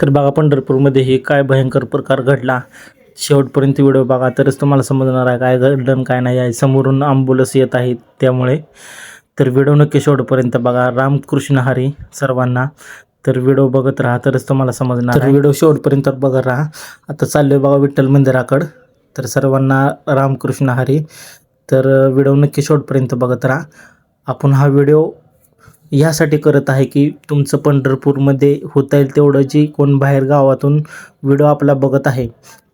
तर बघा पंढरपूरमध्ये हे काय भयंकर प्रकार घडला. शेवटपर्यंत व्हिडिओ बघा तरच तुम्हाला समजणार आहे काय घडलं काय नाही. आहे समोरून आंबुलस येत आहेत त्यामुळे. तर व्हिडिओ नक्की शेवटपर्यंत बघा. रामकृष्ण हरी सर्वांना. तर व्हिडिओ बघत राहा तरच तुम्हाला समजणार तर व्हिडिओ शेवटपर्यंत बघत राहा. आता चाललोय बघा विठ्ठल मंदिराकडं. तर सर्वांना रामकृष्ण हरी. तर व्हिडिओ नक्की शेवटपर्यंत बघत राहा. आपण हा व्हिडिओ यासाठी करत आहे की तुमचं पंढरपूरमध्ये होता येईल तेवढं जी कोण बाहेर गावातून व्हिडिओ आपला बघत आहे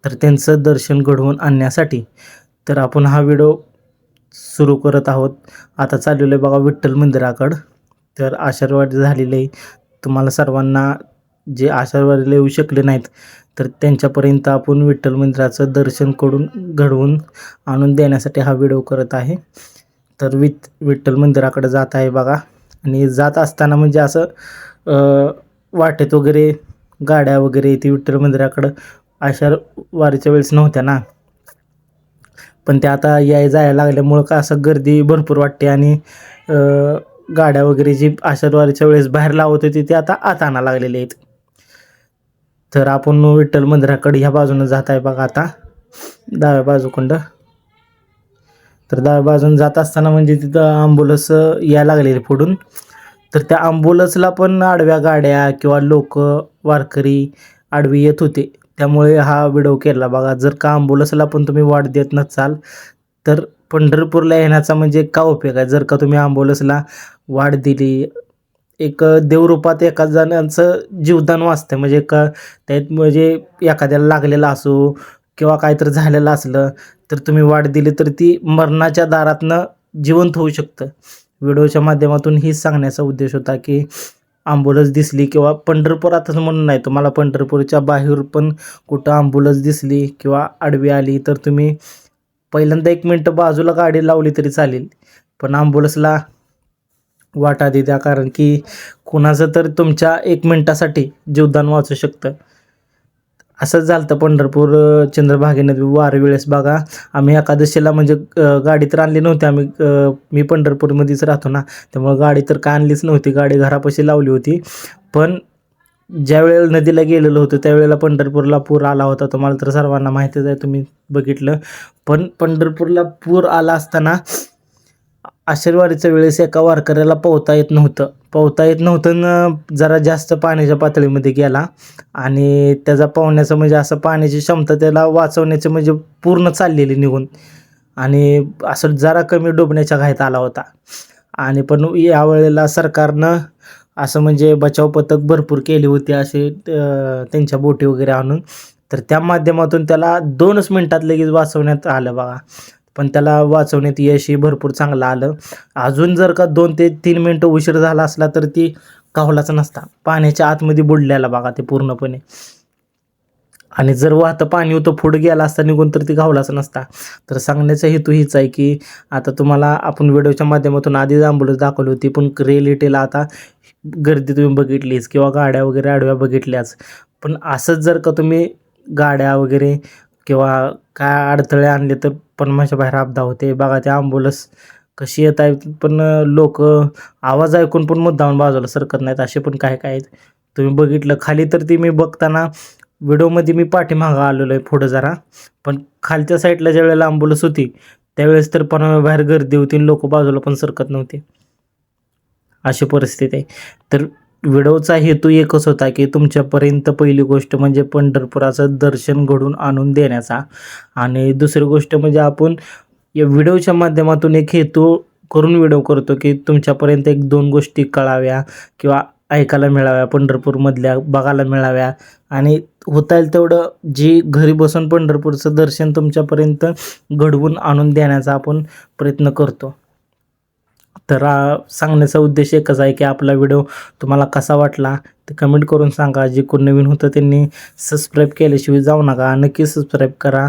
तर त्यांचं दर्शन घडवून आणण्यासाठी. तर आपण हा व्हिडिओ सुरू करत आहोत. आता चाललेलं आहे बघा विठ्ठल मंदिराकडं. तर आशीर्वाद झालेले आहे. तुम्हाला सर्वांना जे आशीर्वादला येऊ शकले नाहीत तर त्यांच्यापर्यंत आपण विठ्ठल मंदिराचं दर्शन करून घडवून आणून देण्यासाठी हा व्हिडिओ करत आहे. तर विठ विठ्ठल मंदिराकडे जात आहे बघा. आणि जात असताना म्हणजे असं वाटेत वगैरे गाड्या वगैरे ती विठ्ठल मंदिराकडं अशा वारीच्या वेळेस नव्हत्या ना. पण ते आता याय जायला लागल्यामुळं का असं गर्दी भरपूर वाटते आणि गाड्या वगैरे जी आषाढवारीच्या वेळेस बाहेर लावत होती ते आता आत आणा लागलेले आहेत. तर आपण विठ्ठल मंदिराकडे ह्या बाजूनं जात आहे बघा आता. डाव्या बाजूकडं. तर डाव्या बाजून जात असताना म्हणजे तिथं आंबुलस या लागलेले पुढून तर त्या आंबुलसला पण आडव्या गाड्या किंवा लोक वारकरी आडवी येत होते. त्यामुळे हा व्हिडिओ केला. बघा जर का आंबुलसला पण तुम्ही वाट देत नसाल तर पंढरपूरला येण्याचा म्हणजे का उपयोग आहे? जर का तुम्ही आंबुलसला वाट दिली एक देवरूपात एका जणांचं जीवदान वाचतं म्हणजे का त्यात म्हणजे एखाद्याला लागलेला असो किंवा काहीतरी झालेलं असलं तर तुम्ही वाट दिली तर ती मरणाच्या दारातनं जिवंत होऊ शकतं. व्हिडिओच्या माध्यमातून हीच सांगण्याचा उद्देश होता की आंबुलन्स दिसली किंवा पंढरपुरातच म्हणून नाही तुम्हाला पंढरपूरच्या बाहेर पण कुठं आंबुलन्स दिसली किंवा आडवी आली तर तुम्ही पहिल्यांदा एक मिनटं बाजूला गाडी लावली तरी चालेल. पण आंबुलन्सला वाटा दे द्या कारण की कुणाचं तर तुमच्या एक मिनटासाठी जीवदान वाचू शकतं. असंच झालं तर पंढरपूर चंद्रभागे चंद्रभागेनदी वार वेळेस बघा. आम्ही एकादशीला म्हणजे गाडी तर आणली नव्हती आम्ही मी पंढरपूरमध्येच राहतो ना. त्यामुळे गाडी तर काय आणलीच नव्हती गाडी घरापाशी लावली होती. पण ज्या वेळेला नदीला गेलेलो होतो त्यावेळेला पंढरपूरला पूर आला होता. तुम्हाला तर सर्वांना माहितीच आहे तुम्ही बघितलं. पण पंढरपूरला पूर आला असताना आशीर्वादीच्या वेळेस एका वारकऱ्याला पोहता येत नव्हतं. पोहता येत नव्हतं न जरा जास्त पाण्याच्या पातळीमध्ये गेला. आणि त्याचा पोहण्याचं म्हणजे असं पाण्याची क्षमता त्याला वाचवण्याची म्हणजे पूर्ण चाललेली निघून. आणि असं जरा कमी डुबण्याच्या घायत आला होता. आणि पण यावेळेला सरकारनं असं म्हणजे बचाव पथक भरपूर केली होती असे त्यांच्या बोटी वगैरे आणून. तर त्या माध्यमातून त्याला दोनच मिनटात लगेच वाचवण्यात आलं बघा. पण त्याला वाचवण्यात यशही भरपूर चांगलं आलं. अजून जर का दोन ते तीन मिनटं उशीर झाला असला तर ती कावलाच नसता. पाण्याच्या आतमध्ये बुडलेला बघा ते पूर्णपणे. आणि जर वाहतं पाणी होतं पुढं गेला असता निघून तर ती घावलाच नसता. तर सांगण्याचा हेतू हीच आहे की आता तुम्हाला आपण व्हिडिओच्या माध्यमातून आधीच आंबुलन्स दाखवली होती पण रिएलिटीला आता गर्दी तुम्ही बघितलीच किंवा गाड्या वगैरे आडव्या बघितल्याच. पण असंच जर का तुम्ही गाड्या वगैरे किंवा काय अडथळे आणले तर पन्नासच्या बाहेर अपघात होते. बघा ते ॲम्ब्युलन्स कशी येत आहेत पण लोक आवाज ऐकून पण मुद्दाम बाजूला सरकत नाहीत. असे पण काय काय आहेत. तुम्ही बघितलं खाली तर ती मी बघताना व्हिडिओमध्ये मी पाठीमागं आलेलो आहे पुढं जरा. पण खालच्या साईडला ज्या वेळेला ॲम्ब्युलन्स होती त्यावेळेस तर पण बाहेर गर्दी होती लोक बाजूला पण सरकत नव्हते. अशी परिस्थिती आहे. तर व्हिडिओचा हेतू एकच होता की तुमच्यापर्यंत पहिली गोष्ट म्हणजे पंढरपुराचं दर्शन घडून आणून देण्याचा. आणि दुसरी गोष्ट म्हणजे आपण या व्हिडिओच्या माध्यमातून एक हेतू करून व्हिडिओ करतो की तुमच्यापर्यंत एक दोन गोष्टी कळाव्या किंवा ऐकायला मिळाव्या पंढरपूरमधल्या बघायला मिळाव्या. आणि होता येईल तेवढं जी घरी बसून पंढरपूरचं दर्शन तुमच्यापर्यंत घडवून आणून देण्याचा आपण प्रयत्न करतो. तर सांगण्याचा उद्देश एकच आहे की आपला व्हिडिओ तुम्हाला कसा वाटला ते कमेंट करून सांगा. जे कोण नवीन होतं त्यांनी सबस्क्राईब केल्याशिवाय जाऊ नका. नक्की सबस्क्राईब करा.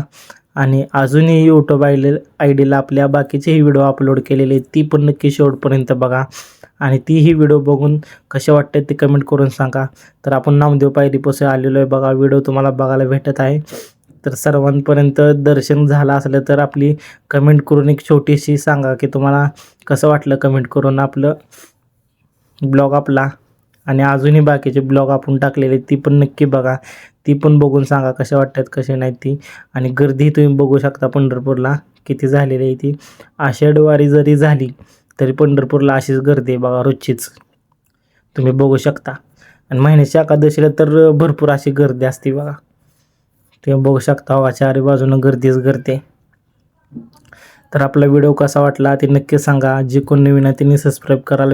आणि अजूनही यूट्यूब आय आय डीला आपल्या बाकीचेही व्हिडिओ अपलोड केलेले आहेत ती पण नक्की शेवटपर्यंत बघा. आणि तीही व्हिडिओ बघून कसे वाटते ते कमेंट करून सांगा. तर आपण नामदेव पायरीपासून आलेलो आहे बघा. व्हिडिओ तुम्हाला बघायला भेटत आहे. तर सर्वांपर्यंत दर्शन झालं असलं तर आपली कमेंट करून एक छोटीशी सांगा की तुम्हाला कसं वाटलं कमेंट करून आपलं ब्लॉग आपला. आणि अजूनही बाकीचे ब्लॉग आपण टाकलेले ती पण नक्की बघा. ती पण बघून सांगा कशा वाटतात कसे नाही ती. आणि गर्दी तुम्ही बघू शकता पंढरपूरला किती झालेली आहे ती. आषाढवारी जरी झाली तरी पंढरपूरला अशीच गर्दी आहे बघा रोजचीच. तुम्ही बघू शकता. आणि महिन्याच्या एकादशीला तर भरपूर अशी गर्दी असते बघा. तुम्ही बघू शकता हो, बघा चारी बाजूनं गर्दीच गर्दी. तर आपला व्हिडिओ कसा वाटला ते नक्की सांगा. जे कोण नवीन आहे त्यांनी सबस्क्राईब करायला